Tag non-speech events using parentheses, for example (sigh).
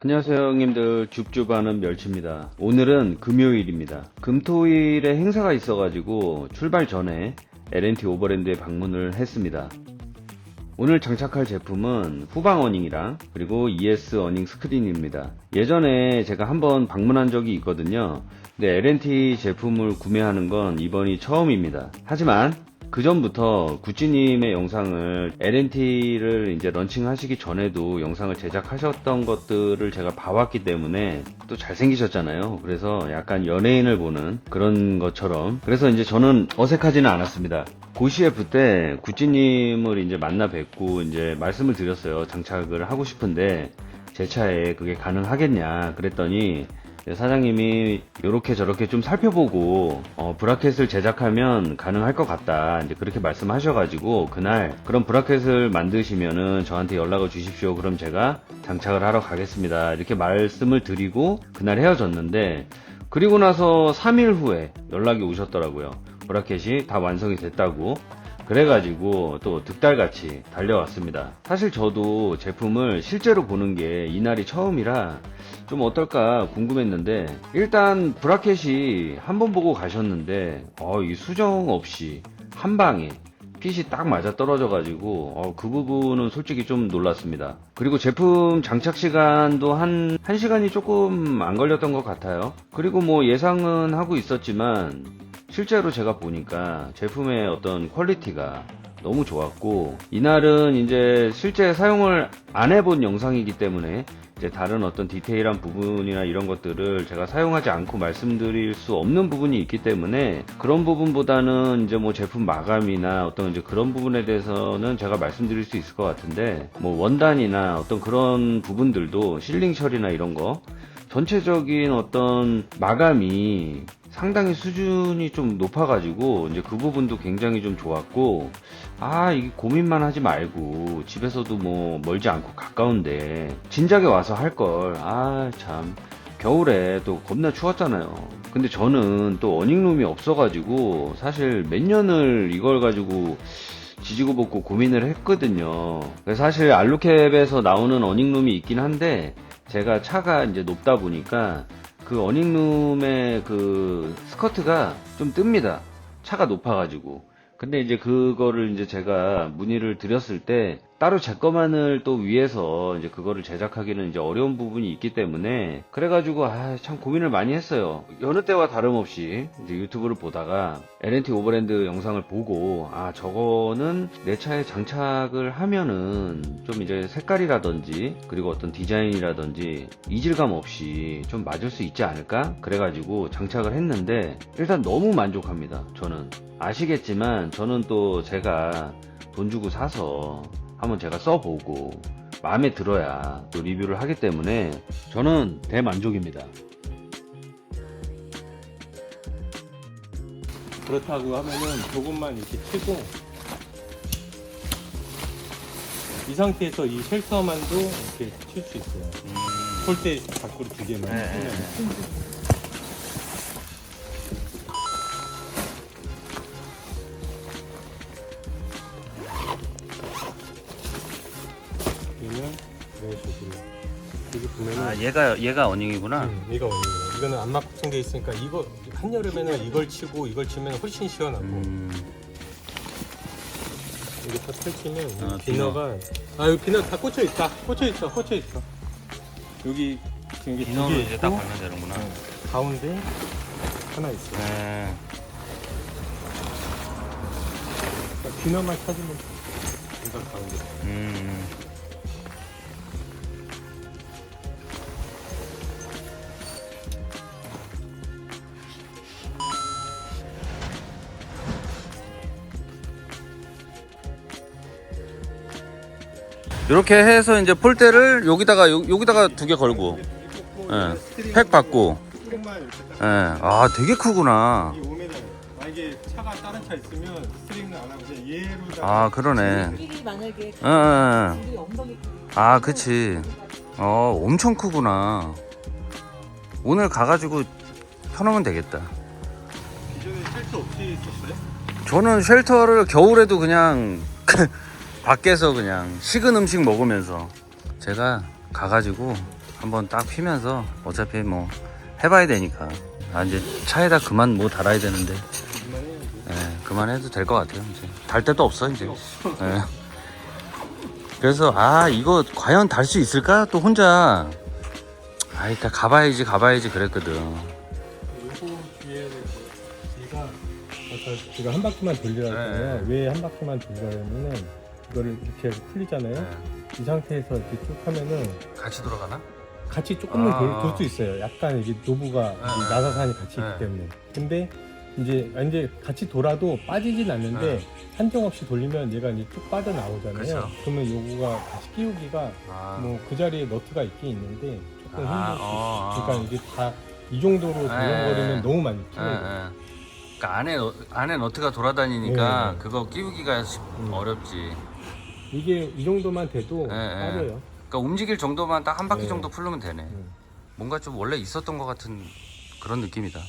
안녕하세요 형님들. 줍줍하는 멸치입니다. 오늘은 금요일입니다. 금토일에 행사가 있어가지고 출발 전에 LNT 오버랜드에 방문을 했습니다. 오늘 장착할 제품은 후방 어닝이랑 그리고 ES 어닝 스크린입니다. 예전에 제가 한번 방문한 적이 있거든요. 근데 LNT 제품을 구매하는 건 이번이 처음입니다. 하지만 그 전부터 구찌님의 영상을 LNT를 이제 런칭하시기 전에도 영상을 제작하셨던 것들을 제가 봐왔기 때문에 또 잘생기셨잖아요. 그래서 약간 연예인을 보는 그런 것처럼. 그래서 이제 저는 어색하지는 않았습니다. 고CF 때 구찌님을 이제 만나 뵙고 이제 말씀을 드렸어요. 장착을 하고 싶은데 제 차에 그게 가능하겠냐 그랬더니 사장님이 이렇게 저렇게 좀 살펴보고 어, 브라켓을 제작하면 가능할 것 같다. 이제 그렇게 말씀하셔가지고 그날 그런 브라켓을 만드시면은 저한테 연락을 주십시오. 그럼 제가 장착을 하러 가겠습니다. 이렇게 말씀을 드리고 그날 헤어졌는데 그리고 나서 3일 후에 연락이 오셨더라고요. 브라켓이 다 완성이 됐다고 그래가지고 또 득달같이 달려왔습니다. 사실 저도 제품을 실제로 보는 게 이날이 처음이라 좀 어떨까 궁금했는데 일단 브라켓이 한번 보고 가셨는데 어, 이 수정 없이 한 방에 핏이 딱 맞아 떨어져 가지고 어, 그 부분은 솔직히 좀 놀랐습니다. 그리고 제품 장착 시간도 한 1시간이 조금 안 걸렸던 것 같아요. 그리고 뭐 예상은 하고 있었지만 실제로 제가 보니까 제품의 어떤 퀄리티가 너무 좋았고 이날은 이제 실제 사용을 안 해본 영상이기 때문에 이제 다른 어떤 디테일한 부분이나 이런 것들을 제가 사용하지 않고 말씀드릴 수 없는 부분이 있기 때문에 그런 부분보다는 이제 뭐 제품 마감이나 어떤 이제 그런 부분에 대해서는 제가 말씀드릴 수 있을 것 같은데 뭐 원단이나 어떤 그런 부분들도 실링 처리나 이런 거 전체적인 어떤 마감이 상당히 수준이 좀 높아가지고 이제 그 부분도 굉장히 좀 좋았고 아 이게 고민만 하지 말고 집에서도 뭐 멀지 않고 가까운데 진작에 와서 할 걸. 아 참. 겨울에 또 겁나 추웠잖아요. 근데 저는 또 어닝룸이 없어가지고 사실 몇 년을 이걸 가지고 지지고 볶고 고민을 했거든요. 사실 알루캡에서 나오는 어닝룸이 있긴 한데 제가 차가 이제 높다 보니까 그 어닝룸의 그 스커트가 좀 뜹니다. 차가 높아가지고. 근데 이제 그거를 이제 제가 문의를 드렸을 때 따로 제 거만을 또 위해서 이제 그거를 제작하기는 이제 어려운 부분이 있기 때문에 그래가지고 아 참 고민을 많이 했어요. 여느 때와 다름없이 이제 유튜브를 보다가 LNT 오버랜드 영상을 보고 아 저거는 내 차에 장착을 하면은 좀 이제 색깔이라든지 그리고 어떤 디자인이라든지 이질감 없이 좀 맞을 수 있지 않을까 그래가지고 장착을 했는데 일단 너무 만족합니다. 저는 아시겠지만 저는 또 제가 돈 주고 사서 한번 제가 써보고 마음에 들어야 또 리뷰를 하기 때문에 저는 대만족입니다. 그렇다고 하면은 조금만 이렇게 치고 이 상태에서 이 쉘터만도 이렇게 칠 수 있어요. 폴대 밖으로 두 개만. 네, 치면. 네, 보면은 아 얘가 얘가 어닝이구나. 음, 이거 원이에요. 이거는 안막 붙게 있으니까 이거 한 여름에는 이걸 치고 이걸 치면 훨씬 시원하고 음, 이게 딱 펼치면 아, 비너가 아 여기 비너 다 꽂혀 있다 꽂혀 있어 꽂혀 있어 여기 지금 이게 비너로 두개 이제 딱 있고 걸면 되는구나. 네, 가운데 하나 있어 네. 비너만 찾으면 금방 가운데 음. 이렇게 해서 이제 폴대를 여기다가 요, 여기다가 두 개 걸고 예, 팩 받고 예. 아 되게 크구나 이 5m 만약에 차가 다른 차 있으면 스트링을 안 하고 그냥 얘로 아 그러네 만약에 예, 예, 예. 우리 아 그치 어 엄청 크구나 오늘 가가지고 펴놓으면 되겠다 기존에 셀트 없이 있었어요? 저는 쉘터를 겨울에도 그냥 (laughs) 밖에서 그냥 식은 음식 먹으면서 제가 가가지고 한번 딱 피면서 어차피 뭐 해봐야 되니까. 아 이제 차에다 그만 뭐 달아야 되는데. 예, 그만해도 될 것 같아요 이제. 달 데도 없어 이제. 예. 그래서 아 이거 과연 달 수 있을까? 또 혼자. 아 일단 가봐야지 가봐야지 그랬거든. 제가 한 바퀴만 돌리라 했잖아요. 왜한 바퀴만 돌리라면은 이거를 이렇게 풀리잖아요. 네. 이 상태에서 이렇게 쭉 하면은 같이 돌아가나? 같이 조금은 아. 돌 수 있어요. 약간 이게 노브가 이 네. 나사산이 같이 네. 있기 때문에. 근데 이제 이제 같이 돌아도 빠지진 않는데 한정 없이 돌리면 얘가 이제 쭉 빠져 나오잖아요. 네. 그쵸. 그러면 요거가 다시 끼우기가 아, 뭐 그 자리에 너트가 있긴 있는데 조금 아, 힘들 수 어, 있어요. 어. 그러니까 이게 다 이 정도로 네. 너무 많이 예, 풀려요. 예. 그러니까 안에 너- 안에 너트가 돌아다니니까 네. 그거 끼우기가 쉽- 음. 어렵지. 이게 이 정도만 돼도 예, 예. 빠져요. 그러니까 움직일 정도만 딱 한 바퀴 네. 정도 풀면 되네. 음. 뭔가 좀 원래 있었던 것 같은 그런 느낌이다.